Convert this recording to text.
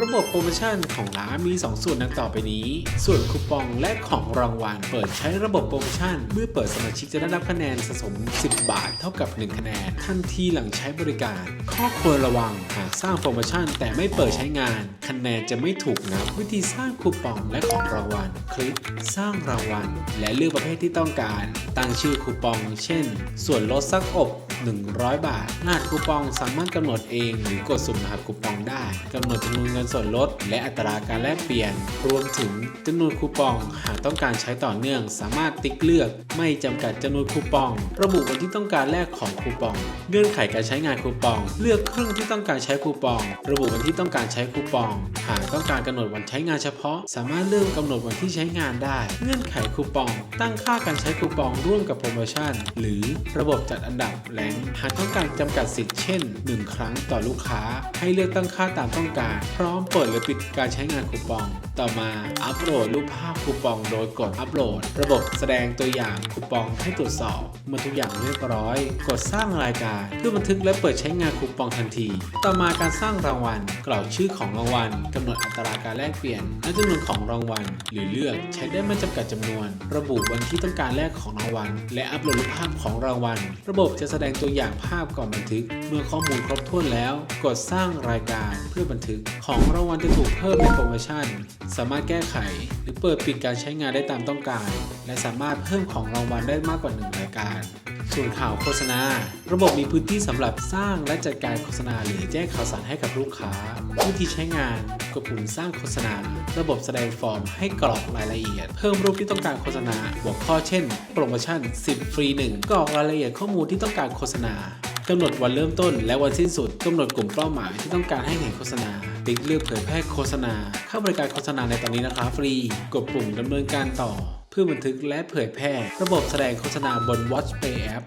ระบบโปรโมชั่นของร้านมี 2 ส่วนดังต่อไปนี้ ส่วนคูปองและของรางวัลเปิดใช้ระบบโปรโมชั่น เมื่อเปิดสมาชิกจะได้รับคะแนนสะสม 10 บาท เท่ากับ 1 คะแนน ทันทีหลังใช้บริการ ข้อควรระวังหากสร้างโปรโมชั่น แต่ไม่เปิดใช้งาน คะแนนจะไม่ถูกนับวิธีสร้างคูปองและของรางวัลคลิกสร้างรางวัลและเลือกประเภทที่ต้องการ ตั้งชื่อคูปอง เช่น ส่วนลดซักอบ 100 บาท รหัสคูปองสามารถกำหนดเองหรือกดสุ่มรหัสคูปองได้กำหนดจำนวนเงินส่วนลด และอัตราการแลกเปลี่ยน รวมถึงจำนวนคูปองหากต้องการใช้ต่อเนื่อง สามารถติ๊กเลือก ไม่จำกัดจำนวนคูปอง ระบุวันที่ต้องการแลกของคูปอง เงื่อนไขการใช้งานคูปอง เลือกเครื่องที่ต้องการใช้คูปอง ระบุวันที่ต้องการใช้คูปอง หากต้องการกำหนดวันใช้งานเฉพาะ สามารถเลือกกำหนดวันที่ใช้งานได้ เงื่อนไขคูปอง ตั้งค่าการใช้คูปองร่วมกับโปรโมชั่น หรือระบบจัดอันดับแลง หากต้องการจำกัดสิทธิ์เช่น 1 ครั้งต่อลูกค้า ให้เลือกตั้งค่าตามต้องการ พร้อมเปิดหรือปิดการใช้งานคูปอง ต่อมาอัปโหลดรูปภาพคูปองโดยกดอัปโหลด ระบบแสดงตัวอย่างคูปองให้ตรวจสอบ เมื่อทุกอย่างเรียบร้อย กดสร้างรายการเพื่อบันทึกและเปิดใช้งานคูปองทันที ต่อมาการสร้างรางวัลกล่าวชื่อของรางวัลกำหนดอัตราการแลกเปลี่ยนและจำนวนของรางวัล หรือเลือกใช้ได้ไม่จำกัดจำนวน ระบุวันที่ต้องการแลกของรางวัล และอัปโหลดรูปภาพของรางวัล ระบบจะแสดงตัวอย่างภาพก่อนบันทึก เมื่อข้อมูลครบถ้วนแล้ว กดสร้างรายการเพื่อบันทึก ของรางวัลจะถูกเพิ่มในโปรโมชั่น สามารถแก้ไข หรือเปิดปิดการใช้งานได้ตามต้องการ และสามารถเพิ่มของรางวัลได้มากกว่า 1 รายการส่วนข่าวโฆษณา ระบบมีพื้นที่สำหรับสร้างและจัดการโฆษณาหรือแจ้งข่าวสารให้กับลูกค้า วิธีใช้งาน กดปุ่มสร้างโฆษณา ระบบแสดงฟอร์มให้กรอกรายละเอียด เพิ่มรูปที่ต้องการโฆษณา หัวข้อเช่น โปรโมชั่น 10 ฟรี 1 กรอกรายละเอียดข้อมูลที่ต้องการโฆษณากำหนดวันเริ่มต้นและวันสิ้นสุดกำหนดกลุ่มเป้าหมายที่ต้องการให้เห็นโฆษณา ติ๊กเลือกเผยแพร่โฆษณา เข้าบริการโฆษณาในตอนนี้นะคะฟรี กดปุ่มดำเนินการต่อ เพื่อบันทึกและเผยแพร่ ระบบแสดงโฆษณาบน Watch Pay App